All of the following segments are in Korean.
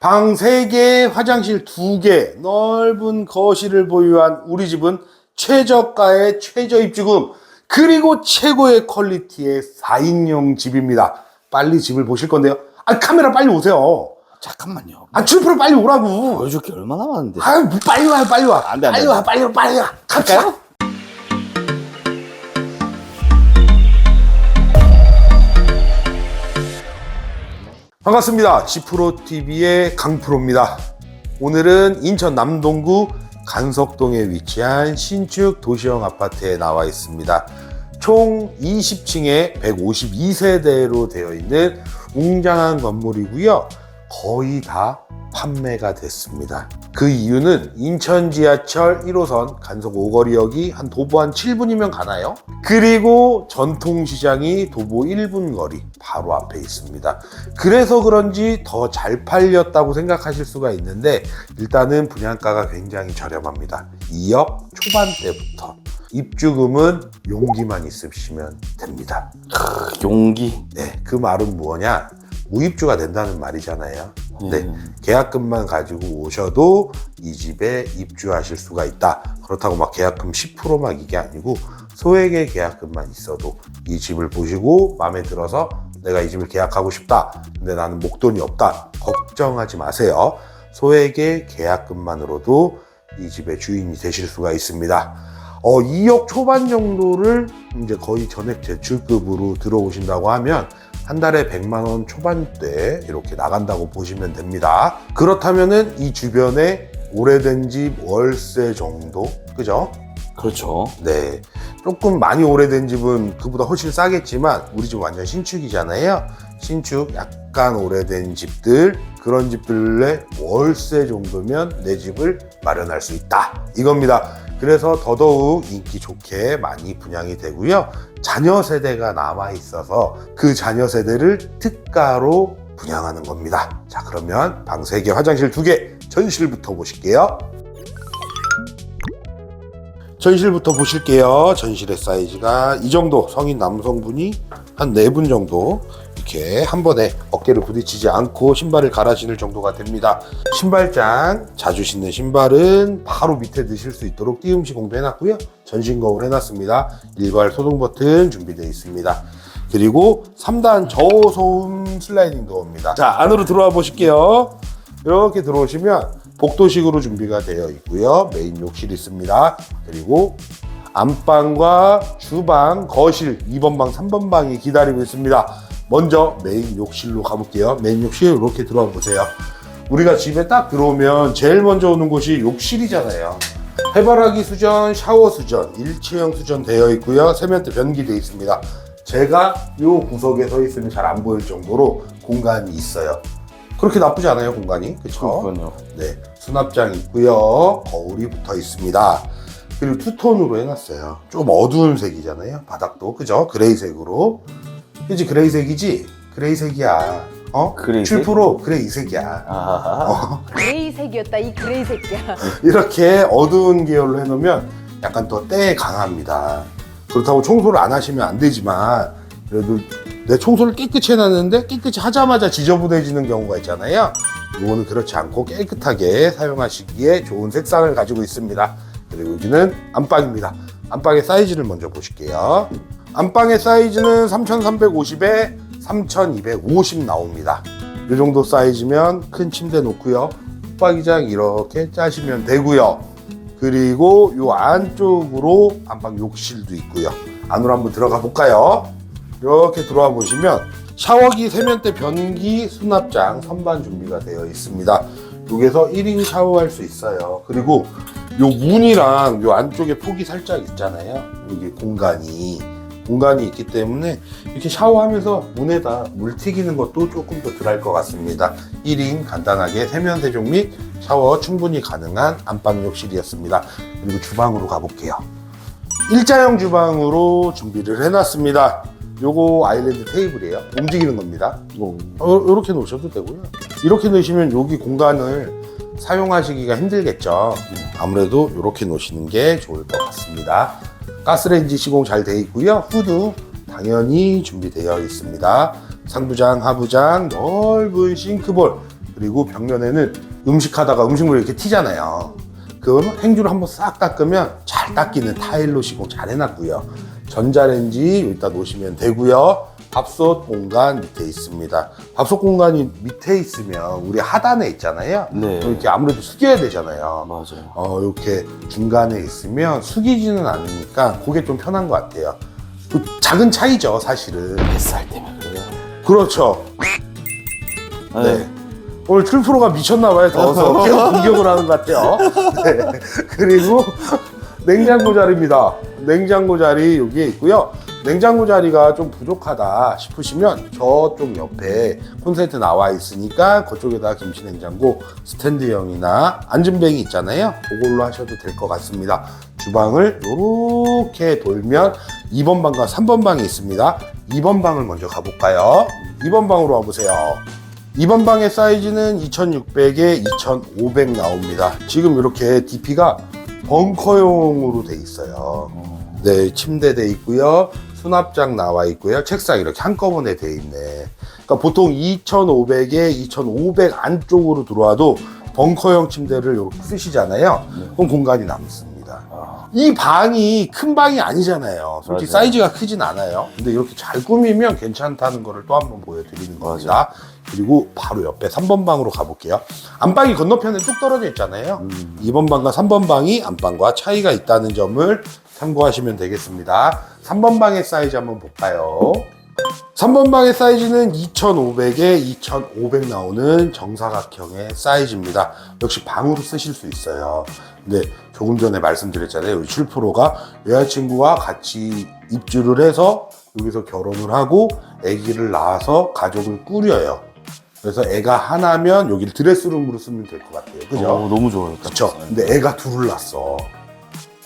방 3개, 화장실 2개, 넓은 거실을 보유한 우리 집은 최저가의 최저 입주금, 그리고 최고의 퀄리티의 4인용 집입니다. 빨리 집을 보실 건데요. 아, 카메라 빨리 오세요. 잠깐만요. 아, 출프로 빨리 오라고. 보여줄 게 얼마나 많은데. 아, 빨리 와요, 빨리 와. 안 돼, 안 돼, 빨리 안 와, 돼. 빨리 와, 빨리 와. 갑시다. 반갑습니다. 지프로 TV의 강프로입니다. 오늘은 인천 남동구 간석동에 위치한 신축 도시형 아파트에 나와 있습니다. 총 20층에 152세대로 되어 있는 웅장한 건물이고요. 거의 다 판매가 됐습니다. 그 이유는 인천 지하철 1호선 간석 오거리역이 한 도보 한 7분이면 가나요? 그리고 전통시장이 도보 1분 거리 바로 앞에 있습니다. 그래서 그런지 더 잘 팔렸다고 생각하실 수가 있는데 일단은 분양가가 굉장히 저렴합니다. 2억 초반대부터 입주금은 용기만 있으시면 됩니다. 용기. 네, 그 말은 뭐냐? 무입주가 된다는 말이잖아요. 네, 음. 계약금만 가지고 오셔도 이 집에 입주하실 수가 있다. 그렇다고 막 계약금 10%막 이게 아니고 소액의 계약금만 있어도 이 집을 보시고 마음에 들어서 내가 이 집을 계약하고 싶다. 근데 나는 목돈이 없다. 걱정하지 마세요. 소액의 계약금만으로도 이 집의 주인이 되실 수가 있습니다. 어, 2억 초반 정도를 이제 거의 전액 대출급으로 들어오신다고 하면 한 달에 100만 원 초반대 이렇게 나간다고 보시면 됩니다. 그렇다면은 이 주변에 오래된 집 월세 정도, 그죠? 그렇죠. 네. 조금 많이 오래된 집은 그보다 훨씬 싸겠지만 우리 집 완전 신축이잖아요. 신축 약간 오래된 집들 그런 집들의 월세 정도면 내 집을 마련할 수 있다. 이겁니다. 그래서 더더욱 인기 좋게 많이 분양이 되고요. 자녀 세대가 남아 있어서 그 자녀 세대를 특가로 분양하는 겁니다. 자, 그러면 방 3개, 화장실 2개, 전실부터 보실게요. 전실부터 보실게요. 전실의 사이즈가 이 정도 성인 남성분이 한 네 분 정도 이렇게 한 번에 어깨를 부딪히지 않고 신발을 갈아 신을 정도가 됩니다. 신발장 자주 신는 신발은 바로 밑에 넣으실 수 있도록 띄움 시 공부해놨고요. 전신 거울 해놨습니다. 일괄 소동 버튼 준비되어 있습니다. 그리고 3단 저소음 슬라이딩 도어입니다. 자 안으로 들어와 보실게요. 이렇게 들어오시면 복도식으로 준비가 되어 있고요. 메인 욕실 있습니다. 그리고 안방과 주방, 거실 2번 방, 3번 방이 기다리고 있습니다. 먼저 메인 욕실로 가볼게요. 메인 욕실 이렇게 들어와 보세요. 우리가 집에 딱 들어오면 제일 먼저 오는 곳이 욕실이잖아요. 해바라기 수전, 샤워 수전, 일체형 수전 되어 있고요. 세면대 변기 되어 있습니다. 제가 이 구석에 서 있으면 잘 안 보일 정도로 공간이 있어요. 그렇게 나쁘지 않아요, 공간이. 그렇죠? 네, 수납장 있고요. 거울이 붙어 있습니다. 그리고 투톤으로 해놨어요. 좀 어두운 색이잖아요. 바닥도 그죠? 그레이색으로. 그지 그레이색이지? 그레이색이야. 어? 그레이색? 7% 그레이색이야. 아, 그레이색이었다 이 그레이색이야. 이렇게 어두운 계열로 해놓으면 약간 더 때에 강합니다. 그렇다고 청소를 안 하시면 안 되지만 그래도 내 청소를 깨끗이 해놨는데 깨끗이 하자마자 지저분해지는 경우가 있잖아요. 이거는 그렇지 않고 깨끗하게 사용하시기에 좋은 색상을 가지고 있습니다. 그리고 여기는 안방입니다. 안방의 사이즈를 먼저 보실게요. 안방의 사이즈는 3350에 3250 나옵니다. 이 정도 사이즈면 큰 침대 놓고요. 붙박이장 이렇게 짜시면 되고요. 그리고 이 안쪽으로 안방 욕실도 있고요. 안으로 한번 들어가 볼까요? 이렇게 들어와 보시면 샤워기, 세면대, 변기, 수납장 선반 준비가 되어 있습니다. 여기서 1인 샤워할 수 있어요. 그리고 요 문이랑 요 안쪽에 폭이 살짝 있잖아요. 여기 공간이 공간이 있기 때문에 이렇게 샤워하면서 문에다 물 튀기는 것도 조금 더 덜할 것 같습니다. 1인 간단하게 세면 세족 및 샤워 충분히 가능한 안방 욕실이었습니다. 그리고 주방으로 가볼게요. 일자형 주방으로 준비를 해놨습니다. 요거 아일랜드 테이블이에요. 움직이는 겁니다. 뭐, 어, 이렇게 놓으셔도 되고요. 이렇게 놓으시면 여기 공간을 사용하시기가 힘들겠죠. 아무래도 이렇게 놓으시는 게 좋을 것 같습니다. 가스레인지 시공 잘 되어 있고요. 후드 당연히 준비되어 있습니다. 상부장, 하부장, 넓은 싱크볼, 그리고 벽면에는 음식하다가 음식물이 이렇게 튀잖아요. 그럼 행주를 한번 싹 닦으면 잘 닦이는 타일로 시공 잘 해놨고요. 전자레인지 여기다 놓으시면 되고요. 밥솥 공간 밑에 있습니다. 밥솥 공간이 밑에 있으면 우리 하단에 있잖아요. 네. 이렇게 아무래도 숙여야 되잖아요. 맞아요. 어, 이렇게 중간에 있으면 숙이지는 않으니까 그게 좀 편한 것 같아요. 그 작은 차이죠, 사실은. 뱃살 때문에 그래요. 그렇죠. 네. 네. 오늘 툴프로가 미쳤나봐요, 더워서. 계속 공격을 하는 것 같아요. 네. 그리고 냉장고 자리입니다. 냉장고 자리 여기에 있고요. 냉장고 자리가 좀 부족하다 싶으시면 저쪽 옆에 콘센트 나와 있으니까 그쪽에다 김치 냉장고 스탠드형이나 앉은뱅이 있잖아요. 그걸로 하셔도 될 것 같습니다. 주방을 이렇게 돌면 2번 방과 3번 방이 있습니다. 2번 방을 먼저 가볼까요? 2번 방으로 와보세요. 2번 방의 사이즈는 2600에 2500 나옵니다. 지금 이렇게 DP가 벙커용으로 돼 있어요. 네, 침대 돼 있고요. 수납장 나와 있고요. 책상 이렇게 한꺼번에 돼 있네. 그러니까 보통 2500에 2500 안쪽으로 들어와도 벙커형 침대를 이렇게 쓰시잖아요. 그럼 공간이 남습니다. 이 방이 큰 방이 아니잖아요. 솔직히 맞아요. 사이즈가 크진 않아요. 근데 이렇게 잘 꾸미면 괜찮다는 거를 또 한번 보여드리는 겁니다. 그리고 바로 옆에 3번 방으로 가볼게요. 안방이 건너편에 뚝 떨어져 있잖아요. 2번 방과 3번 방이 안방과 차이가 있다는 점을 참고하시면 되겠습니다. 3번 방의 사이즈 한번 볼까요? 3번 방의 사이즈는 2500에 2500 나오는 정사각형의 사이즈입니다. 역시 방으로 쓰실 수 있어요. 근데 조금 전에 말씀드렸잖아요. 출프로가 여자친구와 같이 입주를 해서 여기서 결혼을 하고 아기를 낳아서 가족을 꾸려요. 그래서 애가 하나면 여기를 드레스룸으로 쓰면 될 것 같아요. 그죠? 어, 너무 좋아요. 그쵸? 근데 애가 둘을 낳았어.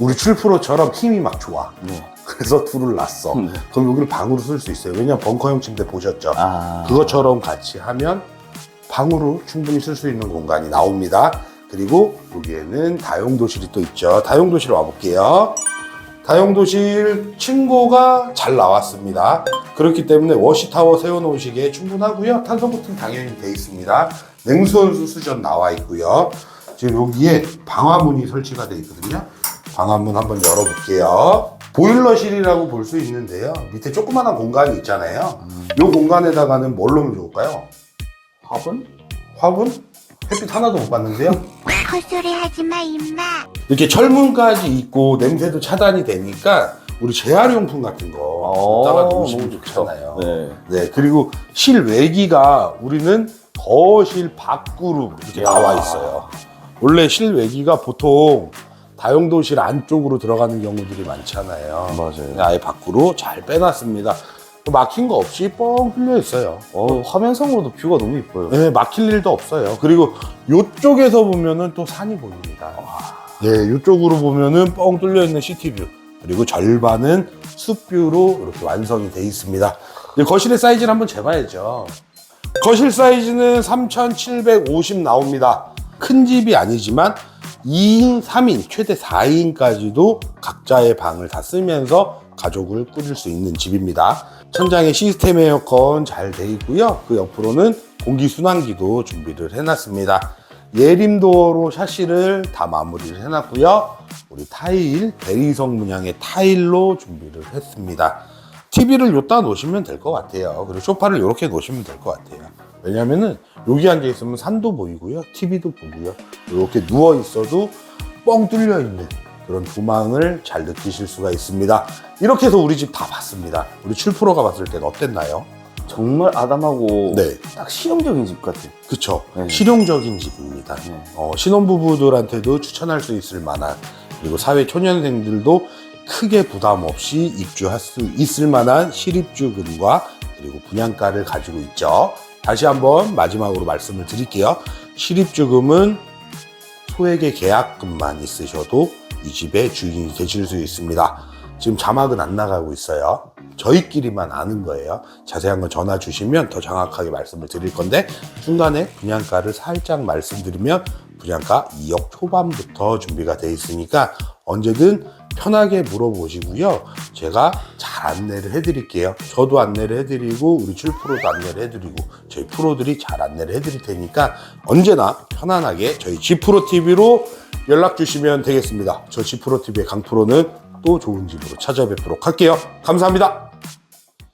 우리 출프로처럼 힘이 막 좋아. 네. 그래서 둘을 낳았어. 네. 그럼 여기를 방으로 쓸 수 있어요. 왜냐면 벙커형 침대 보셨죠? 아. 그것처럼 같이 하면 방으로 충분히 쓸 수 있는 공간이 나옵니다. 그리고 여기에는 다용도실이 또 있죠. 다용도실 와볼게요. 다용도실 층고가 잘 나왔습니다. 그렇기 때문에 워시타워 세워놓으시기에 충분하고요. 탄소 코팅 당연히 돼 있습니다. 냉수온수 수전 나와 있고요. 지금 여기에 방화문이 설치가 돼 있거든요. 방화문 한번 열어볼게요. 보일러실이라고 볼 수 있는데요. 밑에 조그마한 공간이 있잖아요. 이 공간에다가는 뭘 넣으면 좋을까요? 화분? 화분? 햇빛 하나도 못 봤는데요. 헛소리 하지 마, 임마. 이렇게 철문까지 있고 냄새도 차단이 되니까 우리 재활용품 같은 거 어, 갖다가 놓으시면 너무 좋다. 좋잖아요. 네. 네, 그리고 실외기가 우리는 거실 밖으로 이렇게 나와 있어요. 원래 실외기가 보통 다용도실 안쪽으로 들어가는 경우들이 많잖아요. 맞아요. 아예 밖으로 잘 빼놨습니다. 막힌 거 없이 뻥 뚫려 있어요. 어, 화면상으로도 뷰가 너무 이뻐요. 네, 막힐 일도 없어요. 그리고 이쪽에서 보면은 또 산이 보입니다. 네, 이쪽으로 보면은 뻥 뚫려 있는 시티뷰. 그리고 절반은 숲뷰로 이렇게 완성이 돼 있습니다. 이제 거실의 사이즈를 한번 재봐야죠. 거실 사이즈는 3,750 나옵니다. 큰 집이 아니지만 2인, 3인, 최대 4인까지도 각자의 방을 다 쓰면서 가족을 꾸릴 수 있는 집입니다. 천장에 시스템 에어컨 잘 돼 있고요. 그 옆으로는 공기순환기도 준비를 해놨습니다. 예림도어로 샤시를 다 마무리를 해놨고요. 우리 타일, 대리석 문양의 타일로 준비를 했습니다. TV를 여기다 놓으시면 될 것 같아요. 그리고 소파를 이렇게 놓으시면 될 것 같아요. 왜냐면은 여기 앉아 있으면 산도 보이고요. TV도 보고요. 이렇게 누워 있어도 뻥 뚫려 있는 그런 도망을 잘 느끼실 수가 있습니다. 이렇게 해서 우리 집 다 봤습니다. 우리 출프로가 봤을 때는 어땠나요? 정말 아담하고 네. 딱 실용적인 집 같아요. 그쵸. 네. 실용적인 집입니다. 네. 어, 신혼부부들한테도 추천할 수 있을 만한 그리고 사회 초년생들도 크게 부담 없이 입주할 수 있을 만한 실입주금과 그리고 분양가를 가지고 있죠. 다시 한번 마지막으로 말씀을 드릴게요. 실입주금은 소액의 계약금만 있으셔도 이 집의 주인이 되실 수 있습니다. 지금 자막은 안 나가고 있어요. 저희끼리만 아는 거예요. 자세한 건 전화 주시면 더 정확하게 말씀을 드릴 건데 중간에 분양가를 살짝 말씀드리면 분양가 2억 초반부터 준비가 돼 있으니까 언제든 편하게 물어보시고요. 제가 잘 안내를 해드릴게요. 저도 안내를 해드리고 우리 출프로도 안내를 해드리고 저희 프로들이 잘 안내를 해드릴 테니까 언제나 편안하게 저희 G프로 TV로 연락 주시면 되겠습니다. 저 G프로 TV의 강프로는 또 좋은 집으로 찾아뵙도록 할게요. 감사합니다.